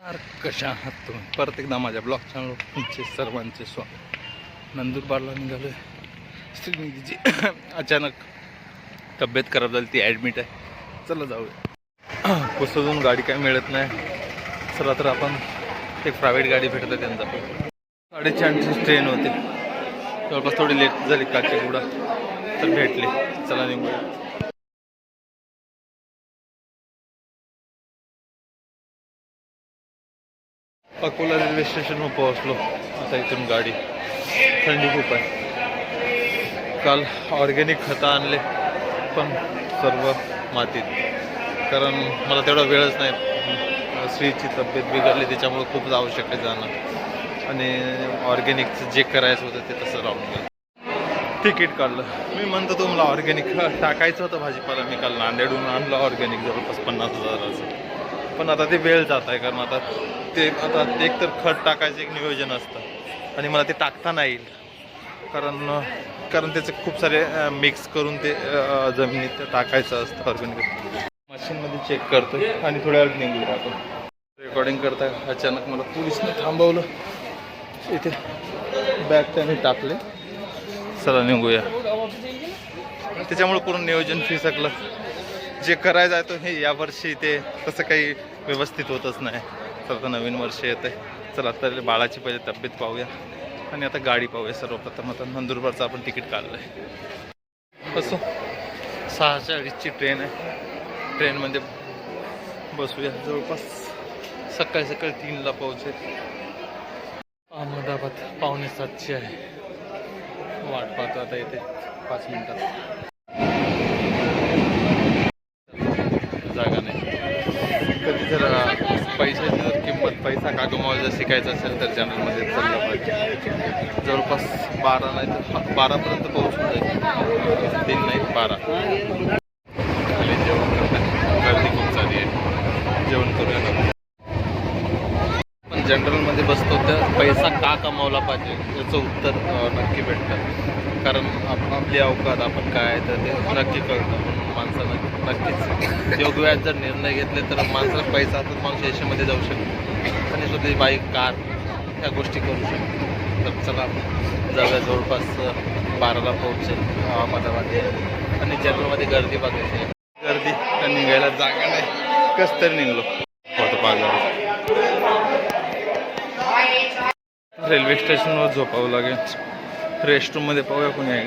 कशा आहात तुम्ही? परत एकदा माझ्या ब्लॉग चॅनल तुमचे सर्वांचे स्वागत. नंदुरबारला निघालो आहे श्रीनिधीची अचानक तब्येत खराब झाली ती ॲडमिट आहे. चला जाऊया. पुसदून गाडी काय मिळत नाही. चला तर आपण एक प्रायव्हेट गाडी भेटते त्यांचा साडेचारची ट्रेन होती. जवळपास थोडी लेट झाली काचेगुडा. तर भेटली. चला निघूया. अकोला रेल्वे स्टेशनवर पोहोचलो. आता इथून गाडी. थंडी खूप आहे. काल ऑर्गॅनिक खतं आणले पण सर्व मातीत. कारण मला तेवढा वेळच नाही. स्त्रीची तब्येत बिघडली त्याच्यामुळे खूप आवश्यक आहे जाणं. आणि ऑर्गॅनिकचं जे करायचं होतं ते तसं राहून गेलं. तिकीट काढलं. मी म्हणतो तुम्हाला ऑर्गॅनिक टाकायचं होतं भाजीपाला. मी काल नांदेडून आणलं ऑर्गॅनिक जवळपास पन्नास हजाराचं. पण आता ते वेळ जात आहे कारण आता ते आता एक तर खत टाकायचं एक नियोजन असतं. आणि मला ते टाकता नाही येईल. कारण कारण त्याचे खूप सारे मिक्स करून ते जमिनीत टाकायचं असतं ऑर्गॅनिक मशीनमध्ये चेक करतो आणि थोड्या वेळ निघू आपण रेकॉर्डिंग करता अचानक मला पोलिसने थांबवलं. इथे बॅग त्याने टाकले. चला निघूया. त्याच्यामुळे पूर्ण नियोजन फिसकलं जे करायचं आहे तो हे यावर्षी ते तसं काही व्यवस्थित होतच नाही. तर आता नवीन वर्ष येते आहे चला तर बाळाची पहिले तब्येत पाहूया. आणि आता गाडी पाहूया सर्वप्रथम. आता नंदुरबारचं आपण तिकीट काढलं आहे असो सहाशे अडीचची ट्रेन आहे. ट्रेनमध्ये म्हणजे बसूया जवळपास. सकाळी सकाळी तीनला पोहोचेल. अहमदाबाद पावणे सातशे आहे. वाट पाहतो आता येते पाच मिनिटात. पैशाची जर किंमत पैसा का गमावा जर शिकायचं असेल तर चॅनलमध्ये चाललं पाहिजे. जवळपास बारा नाही तर बारापर्यंत पोहोचून जाईल. तीन नाही बारा. खाली जेवण करतात गर्दी खूप चालली आहे. जेवण करूया ना. पण जनरलमध्ये बसतो तर पैसा का कमावला पाहिजे याचं उत्तर नक्की भेटतं. कारण आपण आपली अवकात आपण काय आहे तर ते नक्की कळतं. म्हणून माणसानं नक्कीच योग्य जर निर्णय घेतले तर माणसाला पैसा तर माणूस यशामध्ये जाऊ शकतो. आणि स्वतःची बाईक कार ह्या गोष्टी करू शकतो. तर चला जाऊया जवळपास बाराला पोहोचेल अहमदाबाद. आणि जनरलमध्ये गर्दी बघायची गर्दी तर निघायला जागा नाही. कस तरी निघलो. फोटो रेल्वे स्टेशनवर झोपावं लागेल. रेस्टरूममध्ये पाहूया कोणी आहे